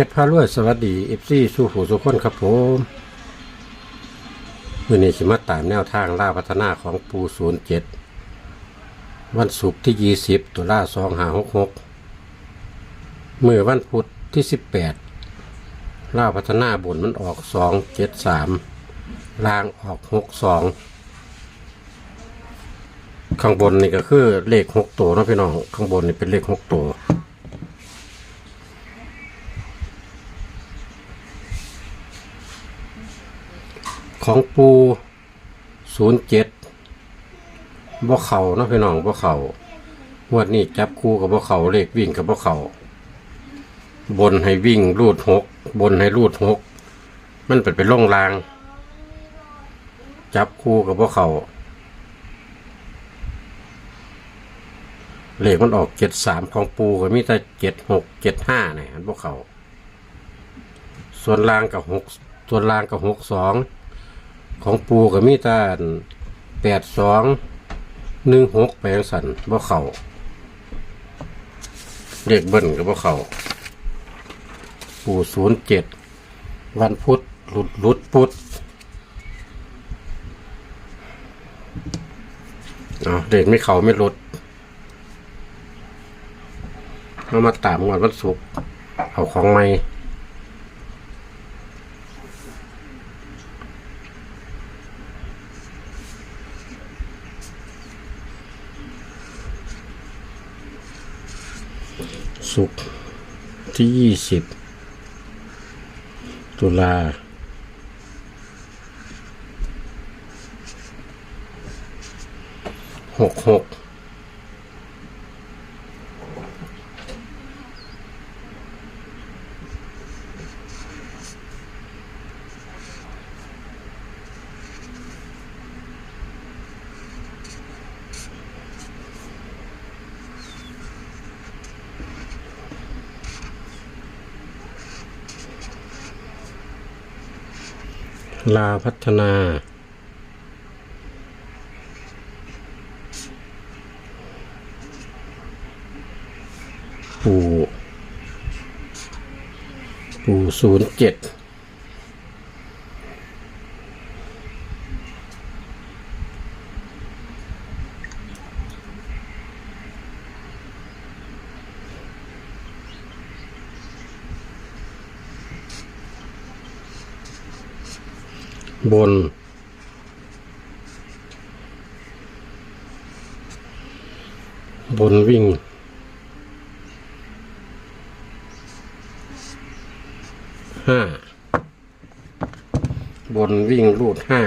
ชรพารวยสวัสดีเอฟซีสู้หูสุขคนครับผมมื่อนี้สิมาตามแนวทางล่าพัฒนาของปูศูนย์เจ็ดวันศุกร์ที่ยี่สิบตุลาสองหาหกหกเมื่อวันพุธที่สิบแปดล่าพัฒนาบนมันออกสองเจ็ดสามล่างออกหกสองข้างบนนี่ก็คือเลขหกตัวนะพี่น้องข้างบนนี่เป็นเลขหกตัว ของปูศูนย์เจ็ดบ่เข่าเนาะพี่น้องบ่เข่างวดนี้จับคู่กับบ่เข่าเลขวิ่งกับบ่เข่าบนให้วิ่งรูดหกบนให้รูดหกมันเป็นเป็นล่องราง จับคู่กับบ่เข่าเลขมันออกเจ็ดสามของปูก็มีแต่เจ็ดหกเจ็ดห้าเนี่ยบ่เข่าส่วนล่างกับหกส่วนล่างกับหกสอง ของปูก็มีตาแปดสองหนึ่งหกแปลงสันบ่เข่าเด็กเบิ้ลกับบ่เข่าปูศูนย์เจ็ดวันพุธหลุดหลุดพุธเอาเด็กไม่เข่าไม่หลุดเรามาตามงวดวันศุกร์เอาของใหม่ สุกที่ยี่สิบตุลา หกหก ลาพัฒนา ปูปูศูนย์เจ็ด บน บนวิ่ง ห้า บนวิ่งรูดห้า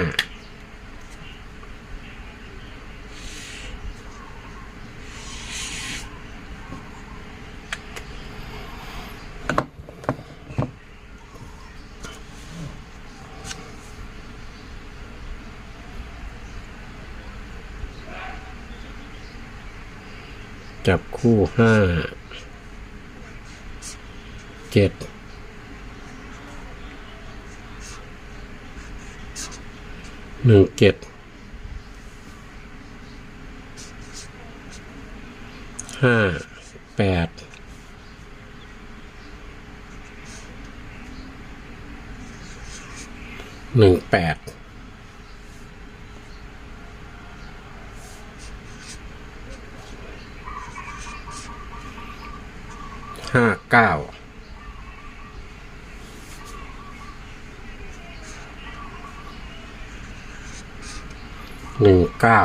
จับคู่ห้าเจ็ดหนึ่งเจ็ดห้าแปดหนึ่งแปด ห้าเก้าหนึ่งเก้า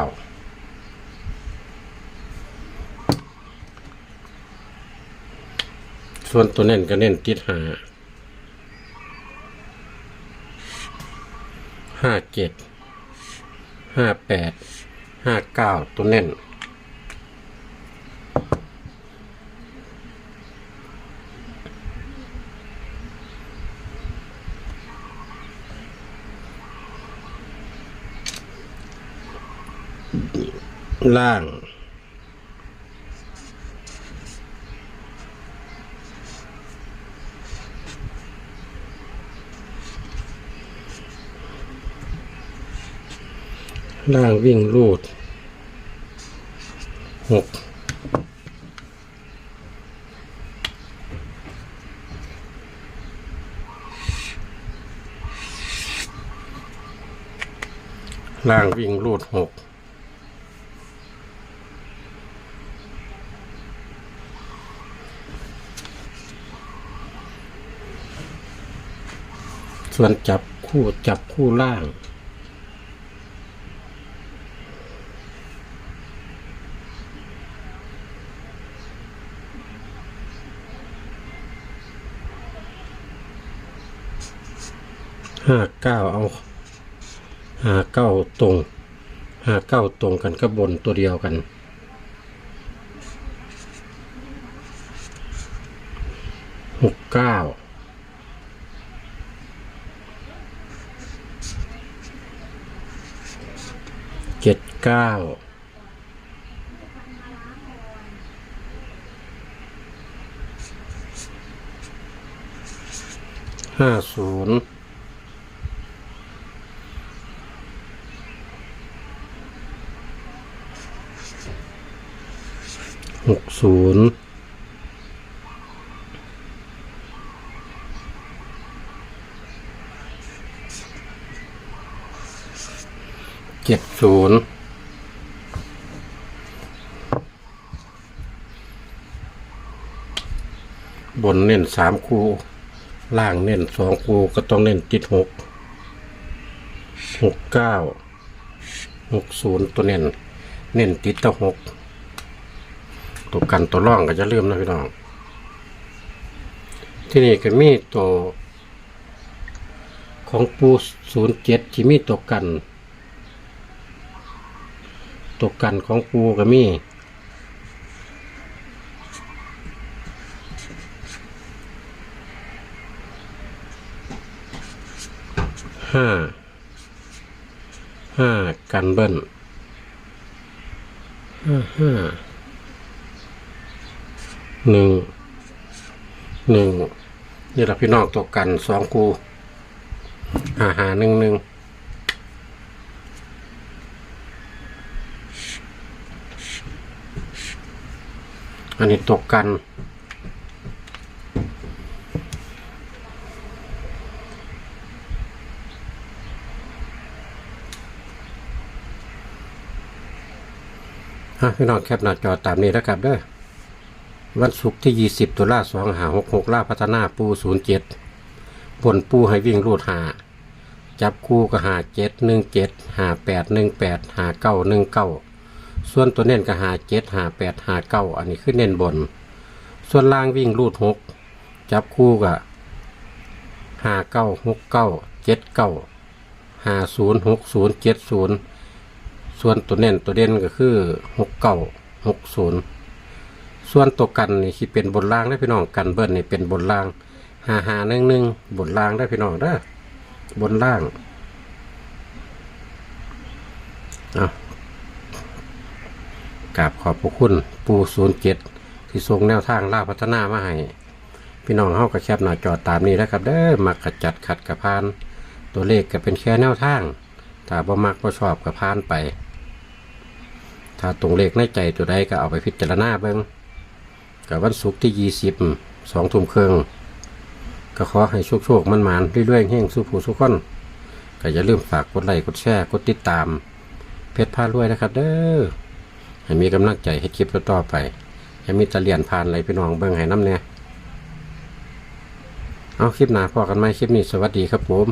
ส่วนตัวเน้นก็เน้นติดหาห้าเจ็ดห้าแปดห้าเก้าตัวเน้น ล่าง ล่างวิ่งรูดหกล่างวิ่งรูดหก ส่วนจับคู่จับคู่ล่าง ห้าเก้าเอาห้าเก้าตรงห้าเก้าตรงกันก็บนตัวเดียวกันหกเก้า เก้าห้าศูนย์หกศูนย์เจ็ดศูนย์ บนเน้นสามคู่ ล่างเน้นสองคู่ก็ต้องเน้นติดหกหกเก้าหกศูนย์ตัวเน้นเน้นติดตั้งหกตัวกันตัวร่องก็จะเริ่มนะพี่น้อง ที่นี่ก็มีตัว ของปูศูนย์เจ็ดที่มีตัวกัน ตัวกันของปูก็มี ห้าห้ากันเบิ้ลห้าห้าหนึ่งหนึ่งนี่แหละพี่น้องตกกันสองกูหาหาหนึ่งหนึ่งอันนี้ตกกันะพี่น้องแคปหน้าจอตามนี้แล้วครับเด้อวันศุกร์ที่ 20 ตุลาสองหาหกหกล่าพัฒนาปู 07 ผลปูให้วิ่งรูดหา จับคู่ก็หา7 1 7หา8 1 8หา9 1 9 ส่วนตัวเน้นก็หา7หา8หา9อันนี้คือเน้นบน ส่วนล่างวิ่งรูด 6 จับคู่ก็หา9 6 9 7 9หา0 6 0 7 0 ส่วนตัวเน้นตัวเด่นก็คือหกเก้าหกศูนย์ส่วนตัวกันนี่ที่เป็นบนล่างได้พี่น้องกันเบิ้ลนี่เป็นบนล่างหาหาหนึ่งหนึ่งบนล่างได้พี่น้องเด้บนล่างเอากราบขอบพระคุณปูศูนย์เจ็ดที่ทรงแนวทางล่าพัฒนามาให้พี่น้องเฮากระแคบหน้าจอตามนี้นะครับเด้อมักกระจัดขัดกระพาน ตัวเลขก็เป็นแค่แนวทางถ้าบ่มักบ่ชอบกระพานไป ถ้าตรงเลขในใจตัวใดก็เอาไปพิจารณาเบิ่งกับวันศุกร์ที่ยี่สิบสองทุ่มครึ่งก็ขอให้โชคโชคมันหมานเรื่อยๆแห่งสู้ผู้สุขคนก็อย่าลืมฝากกดไลค์กดแชร์กดติดตาม เพจพารวยนะครับ เด้อให้มีกำลังใจให้คลิปต่อๆไปให้มีตะเลียนผ่านอะไรพี่น้องเบิ่งให้น้ำเนี่ยเอาคลิปหน้าพอกันไหมคลิปนี้สวัสดีครับผม